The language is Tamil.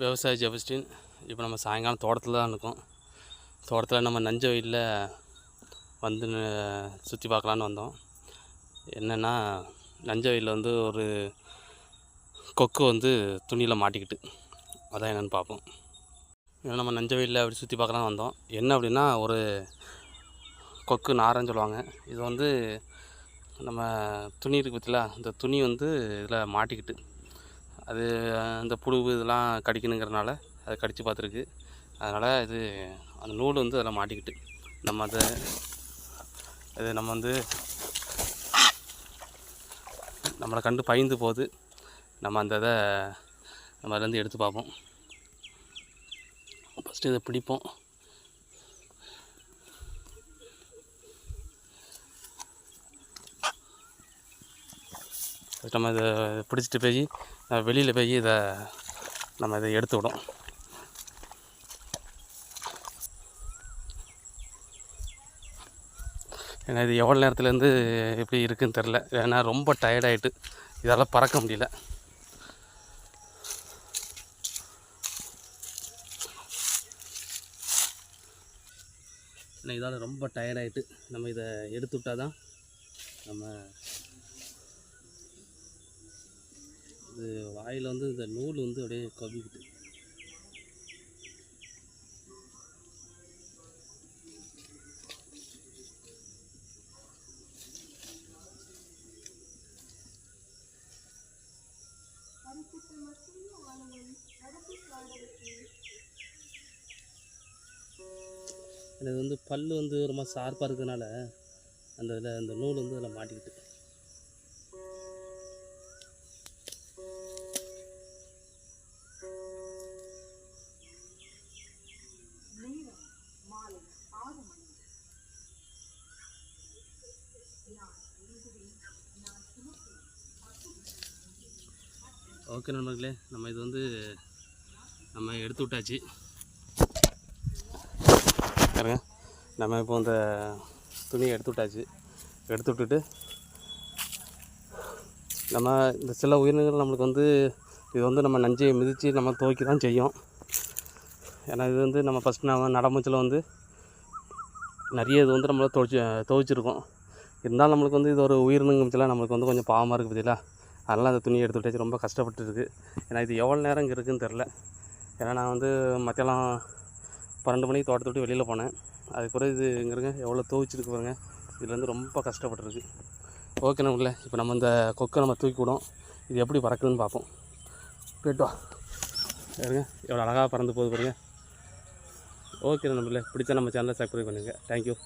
விவசாயி ஜெபஸ்டின் இப்போ நம்ம சாயங்காலம் தோட்டத்தில் தான் இருக்கோம். தோட்டத்தில் நம்ம நஞ்ச வெயிலில் வந்து சுற்றி பார்க்கலான்னு வந்தோம். என்னென்னா நஞ்ச வெயிலில் வந்து ஒரு கொக்கு வந்து துணியில் மாட்டிக்கிட்டு. அதான் என்னென்னு பார்ப்போம். ஏன்னா நம்ம நஞ்ச வெயிலில் அப்படி சுற்றி பார்க்கலான்னு வந்தோம். என்ன அப்படின்னா ஒரு கொக்கு நாரன்னு சொல்லுவாங்க. இது வந்து நம்ம துணி இருக்குது பார்த்தீங்களா இந்த துணி வந்து இதில் மாட்டிக்கிட்டு. அது அந்த புழு இதெல்லாம் கடிக்கணுங்கிறனால அதை கடித்து பார்த்துருக்கு. அதனால் இது அந்த நூல் வந்து அதில் மாட்டிக்கிட்டு நம்ம அதை இது நம்ம வந்து நம்மளை கண்டு பயந்து போகுது. நம்ம அந்த இதை நம்ம அதுலேருந்து எடுத்து பார்ப்போம். ஃபஸ்ட்டு இதை பிடிப்போம். நம்ம இதை பிடிச்சிட்டு போய் வெளியில் போய் இதை நம்ம இதை எடுத்து விடும் ஏன்னா இது எவ்வளோ நேரத்துலேருந்து எப்படி இருக்குன்னு தெரில ஏன்னா ரொம்ப டயர்டாயிட்டு இதால் பறக்க முடியல. ஏன்னா இதால் ரொம்ப டயர்டாயிட்டு நம்ம இதை எடுத்து விட்டால் தான் நம்ம இது வாயில் வந்து இந்த நூல் வந்து அப்படியே கவிக்கிட்டு எனக்கு வந்து பல் வந்து ரொம்ப ஷார்ப்பாக இருக்கிறதுனால அந்த இதில் அந்த நூல் வந்து அதில் மாட்டிக்கிட்டு. ஓகே நண்பர்களே நம்ம இது வந்து நம்ம எடுத்து விட்டாச்சு. பாருங்க நம்ம இப்போ இந்த துணியை எடுத்து விட்டாச்சு. எடுத்து விட்டுட்டு நம்ம இந்த சில உயிரினங்கள் நம்மளுக்கு வந்து இது வந்து நம்ம நஞ்சையை மிதித்து நம்ம துவக்கி தான் செய்யும். ஏன்னா இது வந்து நம்ம ஃபஸ்ட் நம்ம நடமுச்சில் வந்து நிறைய இது வந்து நம்மளை துவைச்சி துவைச்சிருக்கோம். இருந்தாலும் நம்மளுக்கு வந்து இது ஒரு உயிரினங்கத்தில் நம்மளுக்கு வந்து கொஞ்சம் பாவமாக இருக்குது பார்த்தீங்களா அதனால் அந்த துணியை எடுத்து விட்டாச்சு. ரொம்ப கஷ்டப்பட்டுருக்கு. ஏன்னா இது எவ்வளோ நேரம் இங்கே இருக்குதுன்னு தெரில ஏன்னா நான் வந்து மத்தியானம் பன்னெண்டு மணிக்கு தோட்டத்தை விட்டு வெளியில் போனேன். அதுக்கப்புறம் இது இங்கே இருங்க எவ்வளோ துவைச்சிருக்கு பாருங்க. இதில் வந்து ரொம்ப கஷ்டப்பட்டுருக்கு. ஓகே நம்மள இப்போ நம்ம இந்த கொக்கை நம்ம தூக்கி விடும் இது எப்படி பறக்குதுன்னு பார்ப்போம். போய்ட்டு வா. எவ்வளோ அழகாக பறந்து போகுது பாருங்க. ஓகே நம்மள பிடிச்சா நம்ம சேனலை சப்ஸ்கிரைப் பண்ணுங்கள் தேங்க்யூ